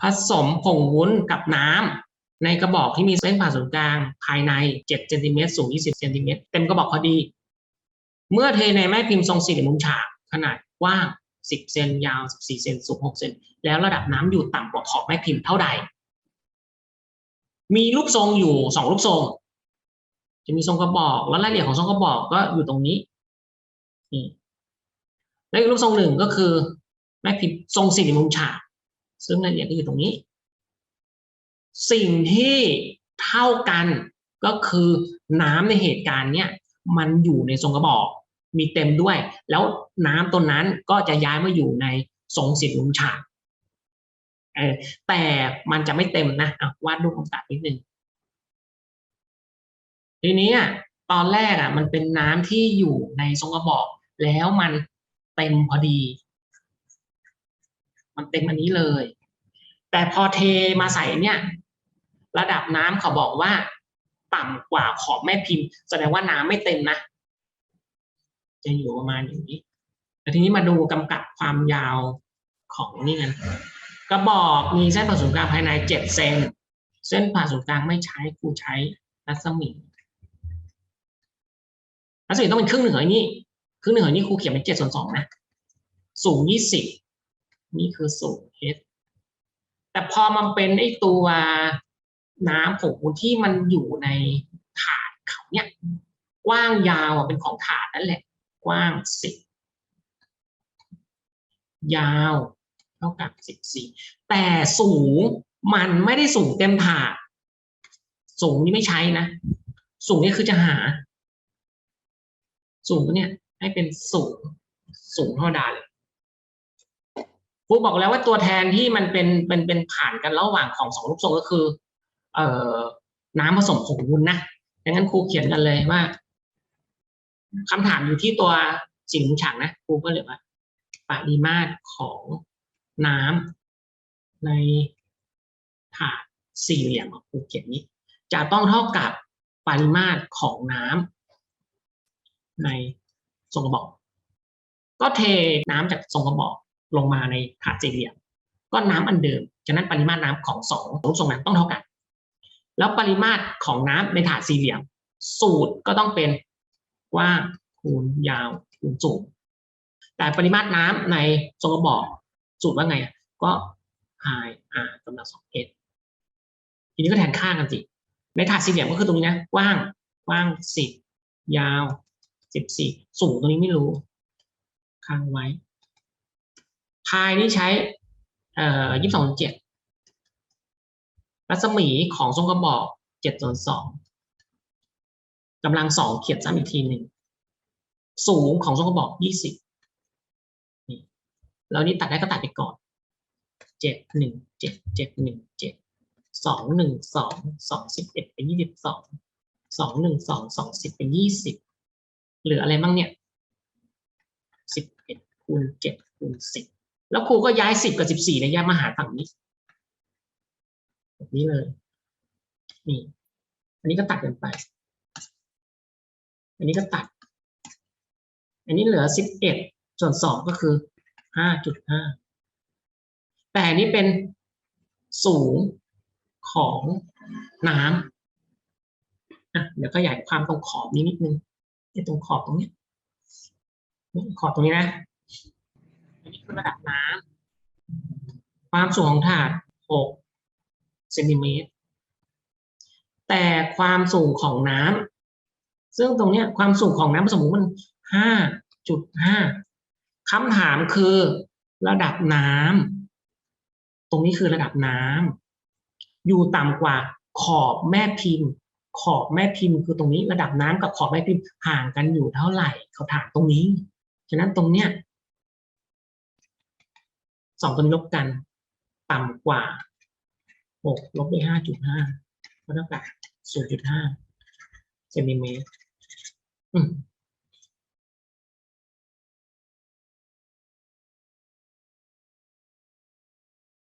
ผสมผงวุ้นกับน้ำในกระบอกที่มีเส้นผ่าศูนย์กลางภายใน7เซนติเมตรสูง 20เซนติเมตรเต็มกระบอกพอดี เมื่อเทในแม่พิมพ์ทรงสี่เหลี่ยมมุมฉากขนาดกว้าง 10 เซนยาว 14 เซนสูง 6 เซนแล้วระดับน้ำอยู่ต่ำกว่าขอบแม่พิมพ์เท่าใด มีรูปทรงอยู่สองรูปทรง จะมีทรงกระบอกแล้วรายละเอียดของทรงกระบอกก็อยู่ตรงนี้นี่แล้วอีกรูปทรงหนึ่งก็คือแม่พิมพ์ทรงสี่เหลี่ยมมุมฉาก ซึ่งรายละเอียดก็อยู่ตรงนี้ สิ่งที่เท่ากันก็คือน้ำในเหตุการณ์เนี้ยมันอยู่ในทรงกระบอก มีเต็มด้วย แล้วน้ำตัวนั้นก็จะย้ายมาอยู่ในทรงสี่เหลี่ยมมุมฉากแต่มันจะไม่เต็มนะวาดรูปคำตัดนิดนึงทีนี้อะตอนแรกอะ มันเป็นน้ำที่อยู่ในทรงกระบอก แล้วมันเต็มพอดี มันเต็มอันนี้เลย แต่พอเทมาใส่เนี่ย ระดับน้ำเขาบอกว่า ต่ำกว่าขอบแม่พิมพ์ แสดงว่าน้ำไม่เต็มนะจะอยู่ประมาณอย่างนี้แล้วทีนี้มาดูกำกับความยาวของนี่กันกระบอกมีเส้นผ่าศูนย์กลางภายในเจ็ดเซนเส้นผ่าศูนย์กลางไม่ใช้ครูใช้รัศมีรัศมีต้องเป็นครึ่งหนึ่งของนี่ครึ่งหนึ่งของนี่ครูเขียนเป็นเจ็ดส่วนสองนะ สูงยี่สิบ นี่คือสูง h แต่พอมันเป็นไอ้ตัวน้ำผงที่มันอยู่ในถาดเขาเนี่ยกว้างยาวอะเป็นของถาดนั่นแหละ กว้างสิบยาวเท่ากับสิบสี่แต่สูงมันไม่ได้สูงเต็มถาด สูงนี่ไม่ใช้นะ สูงนี่คือจะหา สูงเนี่ยให้เป็นสูงสูงเท่าดาเลย ครูบอกแล้วว่าตัวแทนที่มันเป็นเป็นเป็นผ่านกันระหว่างของสองรูปทรงก็คือ เอ่อน้ำผสมผงวุ้นนะดังนั้นครูเขียนกันเลยว่าคำถามอยู่ที่ตัวสิ่งมุมฉากนะครูก็เลยว่าปริมาตรของน้ำในถาดสี่เหลี่ยมของครูเขียนนี้ จะต้องเท่ากับปริมาตรของน้ำในทรงกระบอก ก็เทน้ำจากทรงกระบอก ลงมาในถาดสี่เหลี่ยมก็น้ำอันเดิมฉะนั้นปริมาตรน้ำของสองรูปทรงนั้นต้องเท่ากัน แล้วปริมาตรของน้ำในถาดสี่เหลี่ยม สูตรก็ต้องเป็นกว้างคูณยาวคูณสูงแต่ปริมาตรน้ำในทรงกระบอกสูตรว่าไงก็ i r กำลังสอง s ทีนี้ก็แทนค่ากันสิในถาดสี่เหลี่ยมก็คือตรงนี้นะกว้างกว้างสิบยาวสิบสี่สูงตรงนี้ไม่รู้ค้างไว้ พายนี่ใช้เอ่อยี่สิบสองเจ็ดรัศมีของทรงกระบอกเจ็ดส่วนสองกำลังสองเขียนซ้ำอีกทีหนึ่งสูงของทรงกระบอกยี่สิบนี่แล้วนี่ตัดได้ก็ตัดไปก่อนเจ็ดหนึ่งเจ็ดเจ็ดหนึ่งเจ็ดสองหนึ่งสองสองสิบเอ็ดเป็นยี่สิบสองสองหนึ่งสองสองสิบเป็นยี่สิบเหลืออะไรบ้างเนี่ยสิบเอ็ดคูณเจ็ดคูณสิบ แล้วครูก็ย้ายสิบกับสิบสี่เนี่ยย้ายมาหาฝั่งนี้แบบนี้เลยนี่ อันนี้ก็ตัดกันไป อันนี้ก็ตัด อันนี้เหลือสิบเอ็ดส่วนสองก็คือห้าจุดห้าแต่อันนี้เป็นสูงของน้ำอะเดี๋ยวขยายความตรงขอบนี้นิดนึงไอ้ตรงขอบตรงเนี้ยขอบตรงนี้นะ อันนี้คือระดับน้ำความสูงของถาดหกเซนติเมตรแต่ความสูงของน้ำซึ่งตรงเนี้ยความสูงของน้ำสมมติมันห้าจุดห้าคำถามคือระดับน้ำตรงนี้คือระดับน้ำอยู่ต่ำกว่าขอบแม่พิมพ์ ขอบแม่พิมพ์คือตรงนี้ระดับน้ำกับขอบแม่พิมพ์ห่างกันอยู่เท่าไหร่เขาถามตรงนี้ ฉะนั้นตรงเนี้ย สองตัวนี้ลบกันต่ำกว่าหกลบด้วยห้าจุดห้าก็เท่ากับศูนย์จุดห้าเซนติเมตรอืม